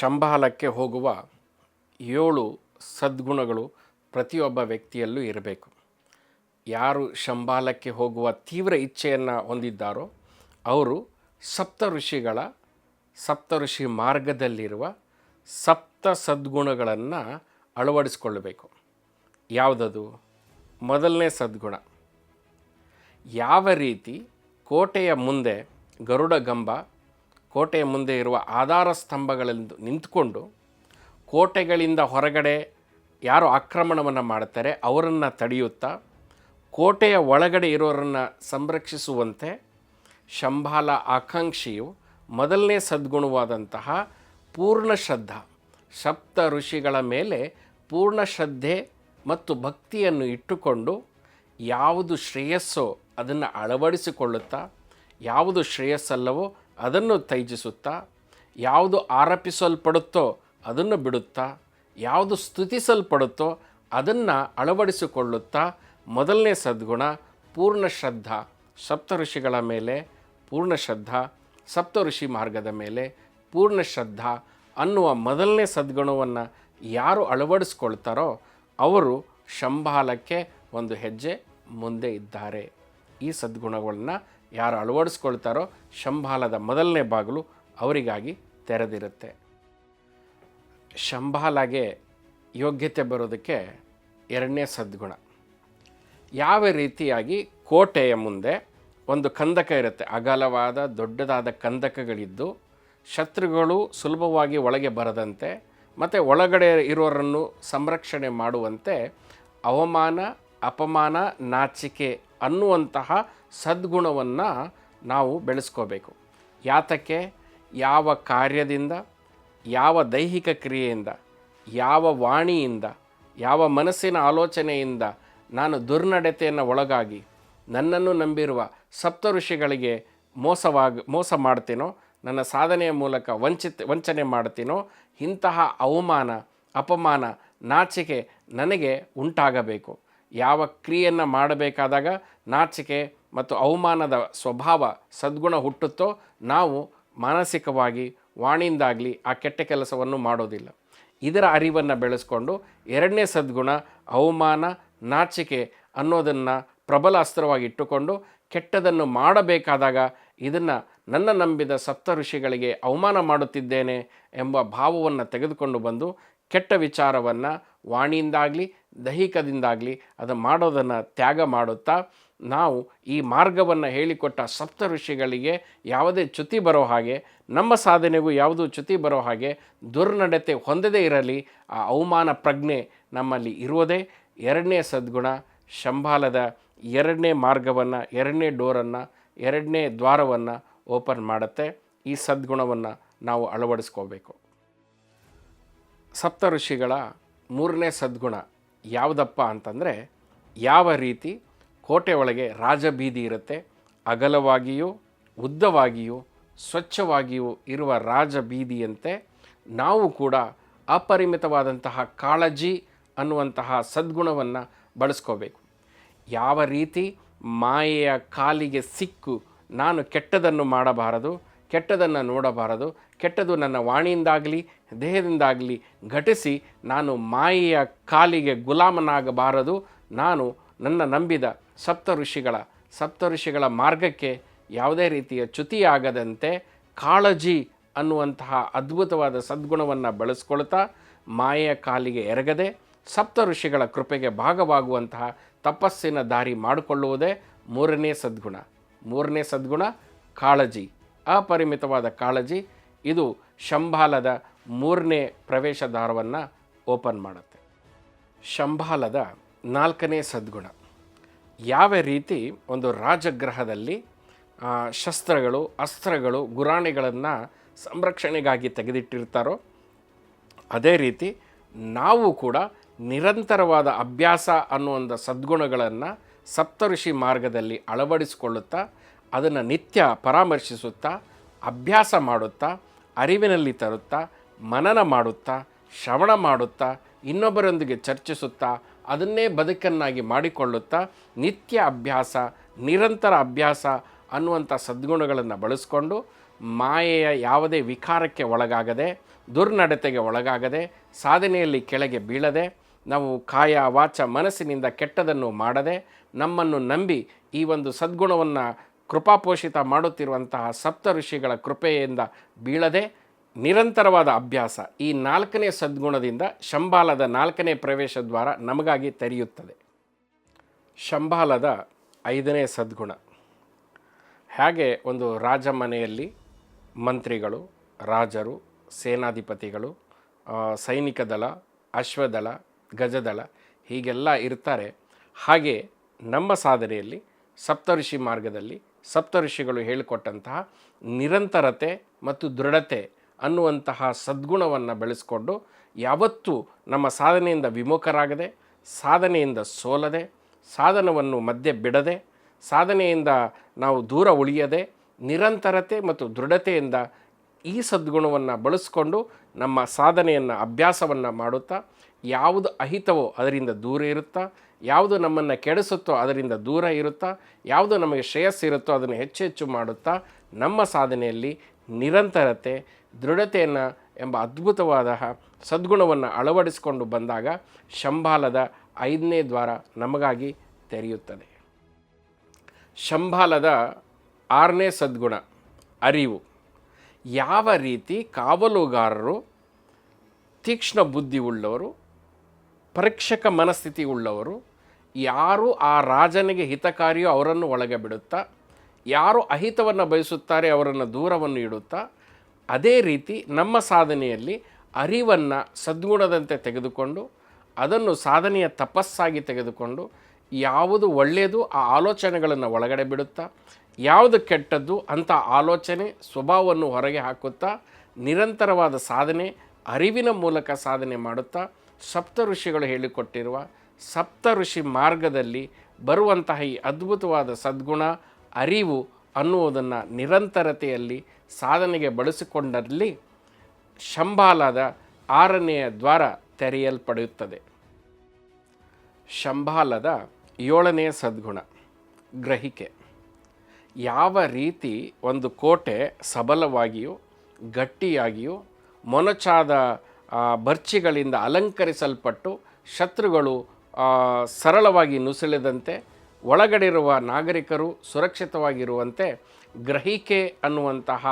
ಶಂಬಾಲಕ್ಕೆ ಹೋಗುವ ಏಳು ಸದ್ಗುಣಗಳು ಪ್ರತಿಯೊಬ್ಬ ವ್ಯಕ್ತಿಯಲ್ಲೂ ಇರಬೇಕು. ಯಾರು ಶಂಬಾಲಕ್ಕೆ ಹೋಗುವ ತೀವ್ರ ಇಚ್ಛೆಯನ್ನು ಹೊಂದಿದ್ದಾರೋ ಅವರು ಸಪ್ತ ಋಷಿಗಳ ಸಪ್ತ ಋಷಿ ಮಾರ್ಗದಲ್ಲಿರುವ ಸಪ್ತ ಸದ್ಗುಣಗಳನ್ನು ಅಳವಡಿಸಿಕೊಳ್ಳಬೇಕು. ಯಾವುದದು? ಮೊದಲನೇ ಸದ್ಗುಣ. ಯಾವ ರೀತಿ ಕೋಟೆಯ ಮುಂದೆ ಗರುಡ ಗಂಬ ಕೋಟೆಯ ಮುಂದೆ ಇರುವ ಆಧಾರ ಸ್ತಂಭಗಳೆಂದು ನಿಂತುಕೊಂಡು ಕೋಟೆಗಳಿಂದ ಹೊರಗಡೆ ಯಾರು ಆಕ್ರಮಣವನ್ನು ಮಾಡ್ತಾರೆ ಅವರನ್ನು ತಡೆಯುತ್ತಾ ಕೋಟೆಯ ಒಳಗಡೆ ಇರೋರನ್ನು ಸಂರಕ್ಷಿಸುವಂತೆ ಶಂಭಾಲ ಆಕಾಂಕ್ಷಿಯು ಮೊದಲನೇ ಸದ್ಗುಣವಾದಂತಹ ಪೂರ್ಣ ಶ್ರದ್ಧಾ ಸಪ್ತ ಋಷಿಗಳ ಮೇಲೆ ಪೂರ್ಣ ಶ್ರದ್ಧೆ ಮತ್ತು ಭಕ್ತಿಯನ್ನು ಇಟ್ಟುಕೊಂಡು ಯಾವುದು ಶ್ರೇಯಸ್ಸೋ ಅದನ್ನು ಅಳವಡಿಸಿಕೊಳ್ಳುತ್ತಾ, ಯಾವುದು ಶ್ರೇಯಸ್ಸಲ್ಲವೋ ಅದನ್ನು ತ್ಯಜಿಸುತ್ತಾ, ಯಾವುದು ಆರೋಪಿಸಲ್ಪಡುತ್ತೋ ಅದನ್ನು ಬಿಡುತ್ತಾ, ಯಾವುದು ಸ್ತುತಿಸಲ್ಪಡುತ್ತೋ ಅದನ್ನು ಅಳವಡಿಸಿಕೊಳ್ಳುತ್ತಾ, ಮೊದಲನೇ ಸದ್ಗುಣ ಪೂರ್ಣ ಶ್ರದ್ಧಾ, ಸಪ್ತ ಋಷಿಗಳ ಮೇಲೆ ಪೂರ್ಣ ಶ್ರದ್ಧಾ, ಸಪ್ತ ಋಷಿ ಮಾರ್ಗದ ಮೇಲೆ ಪೂರ್ಣ ಶ್ರದ್ಧಾ ಅನ್ನುವ ಮೊದಲನೇ ಸದ್ಗುಣವನ್ನು ಯಾರು ಅಳವಡಿಸ್ಕೊಳ್ತಾರೋ ಅವರು ಶಂಬಾಲಕ್ಕೆ ಒಂದು ಹೆಜ್ಜೆ ಮುಂದೆ ಇದ್ದಾರೆ. ಈ ಸದ್ಗುಣಗಳನ್ನ ಯಾರು ಅಳವಡಿಸ್ಕೊಳ್ತಾರೋ ಶಂಬಾಲದ ಮೊದಲನೇ ಬಾಗಿಲು ಅವರಿಗಾಗಿ ತೆರೆದಿರುತ್ತೆ. ಶಂಬಾಲಾಗೆ ಯೋಗ್ಯತೆ ಬರೋದಕ್ಕೆ ಎರಡನೇ ಸದ್ಗುಣ. ಯಾವ ರೀತಿಯಾಗಿ ಕೋಟೆಯ ಮುಂದೆ ಒಂದು ಕಂದಕ ಇರುತ್ತೆ. ಅಗಲವಾದ, ದೊಡ್ಡದಾದ ಕಂದಕಗಳಿದ್ದು ಶತ್ರುಗಳು ಸುಲಭವಾಗಿ ಒಳಗೆ ಬರದಂತೆ ಮತ್ತು ಒಳಗಡೆ ಇರೋರನ್ನು ಸಂರಕ್ಷಣೆ ಮಾಡುವಂತೆ ಅವಮಾನ, ಅಪಮಾನ, ನಾಚಿಕೆ ಅನ್ನುವಂತಹ ಸದ್ಗುಣವನ್ನು ನಾವು ಬೆಳೆಸ್ಕೋಬೇಕು. ಯಾತಕ್ಕೆ? ಯಾವ ಕಾರ್ಯದಿಂದ? ಯಾವ ದೈಹಿಕ ಕ್ರಿಯೆಯಿಂದ? ಯಾವ ವಾಣಿಯಿಂದ? ಯಾವ ಮನಸ್ಸಿನ ಆಲೋಚನೆಯಿಂದ ನಾನು ದುರ್ನಡತೆಯನ್ನು ಒಳಗಾಗಿ ನನ್ನನ್ನು ನಂಬಿರುವ ಸಪ್ತ ಋಷಿಗಳಿಗೆ ಮೋಸವಾಗಿ, ಮೋಸ ಮಾಡ್ತೀನೋ, ನನ್ನ ಸಾಧನೆಯ ಮೂಲಕ ವಂಚಿತ, ವಂಚನೆ ಮಾಡ್ತೀನೋ, ಇಂತಹ ಅವಮಾನ, ಅಪಮಾನ ನಾಚಿಕೆ ನನಗೆ ಉಂಟಾಗಬೇಕು. ಯಾವ ಕ್ರಿಯೆಯನ್ನು ಮಾಡಬೇಕಾದಾಗ ನಾಚಿಕೆ ಮತ್ತು ಅವಮಾನದ ಸ್ವಭಾವ ಸದ್ಗುಣ ಹುಟ್ಟುತ್ತೋ ನಾವು ಮಾನಸಿಕವಾಗಿ ವಾಣಿಯಿಂದಾಗಲಿ ಆ ಕೆಟ್ಟ ಕೆಲಸವನ್ನು ಮಾಡೋದಿಲ್ಲ. ಇದರ ಅರಿವನ್ನು ಬೆಳೆಸ್ಕೊಂಡು ಎರಡನೇ ಸದ್ಗುಣ ಅವಮಾನ, ನಾಚಿಕೆ ಅನ್ನೋದನ್ನು ಪ್ರಬಲ ಅಸ್ತ್ರವಾಗಿ ಇಟ್ಟುಕೊಂಡು ಕೆಟ್ಟದನ್ನು ಮಾಡಬೇಕಾದಾಗ ಇದನ್ನು ನನ್ನ ನಂಬಿದ ಸಪ್ತ ಋಷಿಗಳಿಗೆ ಅವಮಾನ ಮಾಡುತ್ತಿದ್ದೇನೆ ಎಂಬ ಭಾವವನ್ನು ತೆಗೆದುಕೊಂಡು ಬಂದು ಕೆಟ್ಟ ವಿಚಾರವನ್ನು ವಾಣಿಯಿಂದಾಗಲಿ ದೈಹಿಕದಿಂದಾಗಲಿ ಅದು ಮಾಡೋದನ್ನು ತ್ಯಾಗ ಮಾಡುತ್ತಾ ನಾವು ಈ ಮಾರ್ಗವನ್ನು ಹೇಳಿಕೊಟ್ಟ ಸಪ್ತ ಋಷಿಗಳಿಗೆ ಯಾವುದೇ ಚ್ಯುತಿ ಬರೋ ಹಾಗೆ, ನಮ್ಮ ಸಾಧನೆಗೂ ಯಾವುದೂ ಚ್ಯುತಿ ಬರೋ ಹಾಗೆ ದುರ್ನಡತೆ ಹೊಂದದೇ ಇರಲಿ, ಆ ಅವಮಾನ ಪ್ರಜ್ಞೆ ನಮ್ಮಲ್ಲಿ ಇರುವುದೇ ಎರಡನೇ ಸದ್ಗುಣ. ಶಂಬಾಲದ ಎರಡನೇ ಮಾರ್ಗವನ್ನು, ಎರಡನೇ ಡೋರನ್ನು, ಎರಡನೇ ದ್ವಾರವನ್ನು ಓಪನ್ ಮಾಡುತ್ತೆ. ಈ ಸದ್ಗುಣವನ್ನು ನಾವು ಅಳವಡಿಸ್ಕೋಬೇಕು. ಸಪ್ತ ಋಷಿಗಳ ಮೂರನೇ ಸದ್ಗುಣ. ಯಾವುದಪ್ಪ ಅಂತಂದರೆ, ಯಾವ ರೀತಿ ಕೋಟೆ ಒಳಗೆ ರಾಜಬೀದಿ ಇರುತ್ತೆ, ಅಗಲವಾಗಿಯೂ, ಉದ್ದವಾಗಿಯೂ, ಸ್ವಚ್ಛವಾಗಿಯೂ ಇರುವ ರಾಜಬೀದಿಯಂತೆ ನಾವು ಕೂಡ ಅಪರಿಮಿತವಾದಂತಹ ಕಾಳಜಿ ಅನ್ನುವಂತಹ ಸದ್ಗುಣವನ್ನು ಬಳಸ್ಕೋಬೇಕು. ಯಾವ ರೀತಿ ಮಾಯೆಯ ಕಾಲಿಗೆ ಸಿಕ್ಕು ನಾನು ಕೆಟ್ಟದನ್ನು ಮಾಡಬಾರದು ಕೆಟ್ಟದನ್ನು ನೋಡಬಾರದು, ಕೆಟ್ಟದು ನನ್ನ ವಾಣಿಯಿಂದಾಗಲಿ, ದೇಹದಿಂದಾಗಲಿ ಘಟಿಸಿ ನಾನು ಮಾಯೆಯ ಕಾಲಿಗೆ ಗುಲಾಮನಾಗಬಾರದು. ನಾನು ನನ್ನ ನಂಬಿದ ಸಪ್ತ ಋಷಿಗಳ ಸಪ್ತ ಋಷಿಗಳ ಮಾರ್ಗಕ್ಕೆ ಯಾವುದೇ ರೀತಿಯ ಚ್ಯುತಿಯಾಗದಂತೆ ಕಾಳಜಿ ಅನ್ನುವಂತಹ ಅದ್ಭುತವಾದ ಸದ್ಗುಣವನ್ನು ಬಳಸ್ಕೊಳ್ತಾ ಮಾಯೆಯ ಕಾಲಿಗೆ ಎರಗದೆ ಸಪ್ತ ಋಷಿಗಳ ಕೃಪೆಗೆ ಭಾಗವಾಗುವಂತಹ ತಪಸ್ಸಿನ ದಾರಿ ಮಾಡಿಕೊಳ್ಳುವುದೇ ಮೂರನೇ ಸದ್ಗುಣ. ಮೂರನೇ ಸದ್ಗುಣ ಕಾಳಜಿ. ಅಪರಿಮಿತವಾದ ಕಾಳಜಿ, ಇದು ಶಂಭಾಲದ ಮೂರನೇ ಪ್ರವೇಶ ದ್ವಾರವನ್ನು ಓಪನ್ ಮಾಡುತ್ತೆ. ಶಂಭಾಲದ ನಾಲ್ಕನೇ ಸದ್ಗುಣ. ಯಾವ ರೀತಿ ಒಂದು ರಾಜಗ್ರಹದಲ್ಲಿ ಶಸ್ತ್ರಗಳು, ಅಸ್ತ್ರಗಳು, ಗುರಾಣಿಗಳನ್ನು ಸಂರಕ್ಷಣೆಗಾಗಿ ತೆಗೆದಿಟ್ಟಿರ್ತಾರೋ, ಅದೇ ರೀತಿ ನಾವು ಕೂಡ ನಿರಂತರವಾದ ಅಭ್ಯಾಸ ಅನ್ನುವಂಥ ಸದ್ಗುಣಗಳನ್ನು ಸಪ್ತಋಷಿ ಮಾರ್ಗದಲ್ಲಿ ಅಳವಡಿಸಿಕೊಳ್ಳುತ್ತಾ ಅದನ್ನು ನಿತ್ಯ ಪರಾಮರ್ಶಿಸುತ್ತಾ, ಅಭ್ಯಾಸ ಮಾಡುತ್ತಾ, ಅರಿವಿನಲ್ಲಿ ತರುತ್ತಾ, ಮನನ ಮಾಡುತ್ತಾ, ಶ್ರವಣ ಮಾಡುತ್ತಾ, ಇನ್ನೊಬ್ಬರೊಂದಿಗೆ ಚರ್ಚಿಸುತ್ತಾ, ಅದನ್ನೇ ಬದುಕನ್ನಾಗಿ ಮಾಡಿಕೊಳ್ಳುತ್ತಾ ನಿತ್ಯ ಅಭ್ಯಾಸ, ನಿರಂತರ ಅಭ್ಯಾಸ ಅನ್ನುವಂಥ ಸದ್ಗುಣಗಳನ್ನು ಬಳಸಿಕೊಂಡು ಮಾಯೆಯ ಯಾವುದೇ ವಿಕಾರಕ್ಕೆ ಒಳಗಾಗದೆ, ದುರ್ನಡತೆಗೆ ಒಳಗಾಗದೆ, ಸಾಧನೆಯಲ್ಲಿ ಕೆಳಗೆ ಬೀಳದೆ, ನಾವು ಕಾಯ, ವಾಚ, ಮನಸ್ಸಿನಿಂದ ಕೆಟ್ಟದನ್ನು ಮಾಡದೆ, ನಮ್ಮನ್ನು ನಂಬಿ ಈ ಒಂದು ಸದ್ಗುಣವನ್ನು ಕೃಪಾಪೋಷಿತ ಮಾಡುತ್ತಿರುವಂತಹ ಸಪ್ತ ಋಷಿಗಳ ಕೃಪೆಯಿಂದ ಬೀಳದೆ ನಿರಂತರವಾದ ಅಭ್ಯಾಸ ಈ ನಾಲ್ಕನೇ ಸದ್ಗುಣದಿಂದ ಶಂಬಾಲದ ನಾಲ್ಕನೇ ಪ್ರವೇಶ ದ್ವಾರ ನಮಗಾಗಿ ತೆರೆಯುತ್ತದೆ. ಶಂಬಾಲದ ಐದನೇ ಸದ್ಗುಣ. ಹಾಗೆ ಒಂದು ರಾಜಮನೆಯಲ್ಲಿ ಮಂತ್ರಿಗಳು, ರಾಜರು, ಸೇನಾಧಿಪತಿಗಳು ಸೈನಿಕ ದಳ, ಅಶ್ವದಳ, ಗಜದಳ ಹೀಗೆಲ್ಲ ಇರ್ತಾರೆ. ಹಾಗೆ ನಮ್ಮ ಸಾಧನೆಯಲ್ಲಿ ಸಪ್ತಋಷಿ ಮಾರ್ಗದಲ್ಲಿ ಸಪ್ತಋಷಿಗಳು ಹೇಳಿಕೊಟ್ಟಂತಹ ನಿರಂತರತೆ ಮತ್ತು ದೃಢತೆ ಅನ್ನುವಂತಹ ಸದ್ಗುಣವನ್ನು ಬೆಳೆಸ್ಕೊಂಡು ಯಾವತ್ತೂ ನಮ್ಮ ಸಾಧನೆಯಿಂದ ವಿಮುಖರಾಗದೆ, ಸಾಧನೆಯಿಂದ ಸೋಲದೆ, ಸಾಧನವನ್ನು ಮಧ್ಯೆ ಬಿಡದೆ, ಸಾಧನೆಯಿಂದ ನಾವು ದೂರ ಉಳಿಯದೆ, ನಿರಂತರತೆ ಮತ್ತು ದೃಢತೆಯಿಂದ ಈ ಸದ್ಗುಣವನ್ನು ಬಳಸ್ಕೊಂಡು ನಮ್ಮ ಸಾಧನೆಯನ್ನು, ಅಭ್ಯಾಸವನ್ನು ಮಾಡುತ್ತಾ ಯಾವುದು ಅಹಿತವೋ ಅದರಿಂದ ದೂರ ಇರುತ್ತಾ? ಯಾವುದು ನಮ್ಮನ್ನು ಕೆಡಿಸುತ್ತೋ ಅದರಿಂದ ದೂರ ಇರುತ್ತಾ? ಯಾವುದು ನಮಗೆ ಶ್ರೇಯಸ್ಸಿರುತ್ತೋ ಅದನ್ನು ಹೆಚ್ಚು ಹೆಚ್ಚು ಮಾಡುತ್ತಾ? ನಮ್ಮ ಸಾಧನೆಯಲ್ಲಿ ನಿರಂತರತೆ, ದೃಢತೆಯನ್ನು ಎಂಬ ಅದ್ಭುತವಾದ ಸದ್ಗುಣವನ್ನು ಅಳವಡಿಸಿಕೊಂಡು ಬಂದಾಗ ಶಂಬಾಲದ ಐದನೇ ದ್ವಾರ ನಮಗಾಗಿ ತೆರೆಯುತ್ತದೆ. ಶಂಬಾಲದ ಆರನೇ ಸದ್ಗುಣ, ಅರಿವು. ಯಾವ ರೀತಿ ಕಾವಲುಗಾರರು ತೀಕ್ಷ್ಣ ಬುದ್ಧಿ ಉಳ್ಳವರು ಪರೀಕ್ಷಕ ಮನಸ್ಥಿತಿ ಉಳ್ಳವರು, ಯಾರು ಆ ರಾಜನಿಗೆ ಹಿತಕಾರಿಯೋ ಅವರನ್ನು ಒಳಗೆ ಬಿಡುತ್ತಾ, ಯಾರು ಅಹಿತವನ್ನು ಬಯಸುತ್ತಾರೆ ಅವರನ್ನು ದೂರವನ್ನು ಇಡುತ್ತಾ, ಅದೇ ರೀತಿ ನಮ್ಮ ಸಾಧನೆಯಲ್ಲಿ ಅರಿವನ್ನು ಸದ್ಗುಣದಂತೆ ತೆಗೆದುಕೊಂಡು, ಅದನ್ನು ಸಾಧನೆಯ ತಪಸ್ಸಾಗಿ ತೆಗೆದುಕೊಂಡು, ಯಾವುದು ಒಳ್ಳೆಯದು ಆ ಆಲೋಚನೆಗಳನ್ನು ಒಳಗಡೆ ಬಿಡುತ್ತಾ, ಯಾವುದು ಕೆಟ್ಟದ್ದು ಅಂಥ ಆಲೋಚನೆ, ಸ್ವಭಾವವನ್ನು ಹೊರಗೆ ಹಾಕುತ್ತಾ, ನಿರಂತರವಾದ ಸಾಧನೆ, ಅರಿವಿನ ಮೂಲಕ ಸಾಧನೆ ಮಾಡುತ್ತಾ ಸಪ್ತ ಋಷಿಗಳು ಹೇಳಿಕೊಟ್ಟಿರುವ ಸಪ್ತ ಋಷಿ ಮಾರ್ಗದಲ್ಲಿ ಬರುವಂತಹ ಈ ಅದ್ಭುತವಾದ ಸದ್ಗುಣ, ಅರಿವು ಅನ್ನುವುದನ್ನು ನಿರಂತರತೆಯಲ್ಲಿ ಸಾಧನೆಗೆ ಬಳಸಿಕೊಂಡಲ್ಲಿ ಶಂಬಾಲದ ಆರನೆಯ ದ್ವಾರ ತೆರೆಯಲ್ಪಡುತ್ತದೆ. ಶಂಬಾಲದ ಏಳನೆಯ ಸದ್ಗುಣ, ಗ್ರಹಿಕೆ. ಯಾವ ರೀತಿ ಒಂದು ಕೋಟೆ ಸಬಲವಾಗಿಯೂ, ಗಟ್ಟಿಯಾಗಿಯೂ, ಮೊನಚಾದ ಆ, ಬರ್ಚಿಗಳಿಂದ ಅಲಂಕರಿಸಲ್ಪಟ್ಟು ಶತ್ರುಗಳು ಸರಳವಾಗಿ ನುಸುಳಿದಂತೆ ಒಳಗಡೆ ಇರುವ ನಾಗರಿಕರು ಸುರಕ್ಷಿತವಾಗಿರುವಂತೆ ಗ್ರಹಿಕೆ ಅನ್ನುವಂತಹ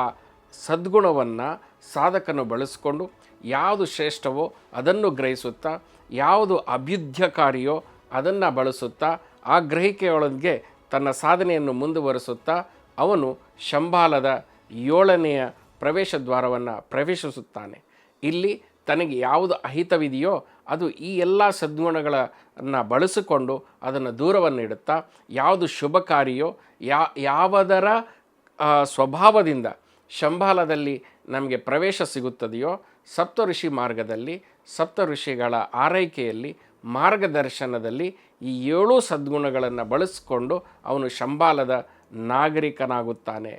ಸದ್ಗುಣವನ್ನು ಸಾಧಕನು ಬಳಸಿಕೊಂಡು ಯಾವುದು ಶ್ರೇಷ್ಠವೋ ಅದನ್ನು ಗ್ರಹಿಸುತ್ತಾ ಯಾವುದು ಅಭ್ಯುದ್ಯಕಾರಿಯೋ ಅದನ್ನು ಬಳಸುತ್ತಾ ಆ ಗ್ರಹಿಕೆಯೊಳಗೆ ತನ್ನ ಸಾಧನೆಯನ್ನು ಮುಂದುವರಿಸುತ್ತಾ ಅವನು ಶಂಬಾಲದ ಏಳನೆಯ ಪ್ರವೇಶ ದ್ವಾರವನ್ನು ಪ್ರವೇಶಿಸುತ್ತಾನೆ. ಇಲ್ಲಿ ತನಗೆ ಯಾವುದು ಅಹಿತವಿದೆಯೋ ಅದು ಈ ಎಲ್ಲ ಸದ್ಗುಣಗಳನ್ನು ಬಳಸಿಕೊಂಡು ಅದನ್ನು ದೂರವನ್ನು ಇಡುತ್ತಾ ಯಾವುದು ಶುಭಕಾರಿಯೋ, ಯಾ, ಯಾವುದರ ಸ್ವಭಾವದಿಂದ ಶಂಬಾಲದಲ್ಲಿ ನಮಗೆ ಪ್ರವೇಶ ಸಿಗುತ್ತದೆಯೋ ಸಪ್ತ ಋಷಿ ಮಾರ್ಗದಲ್ಲಿ ಸಪ್ತ ಋಷಿಗಳ ಆರೈಕೆಯಲ್ಲಿ, ಮಾರ್ಗದರ್ಶನದಲ್ಲಿ ಈ ಏಳು ಸದ್ಗುಣಗಳನ್ನು ಬಳಸಿಕೊಂಡು ಅವನು ಶಂಬಾಲದ ನಾಗರಿಕನಾಗುತ್ತಾನೆ.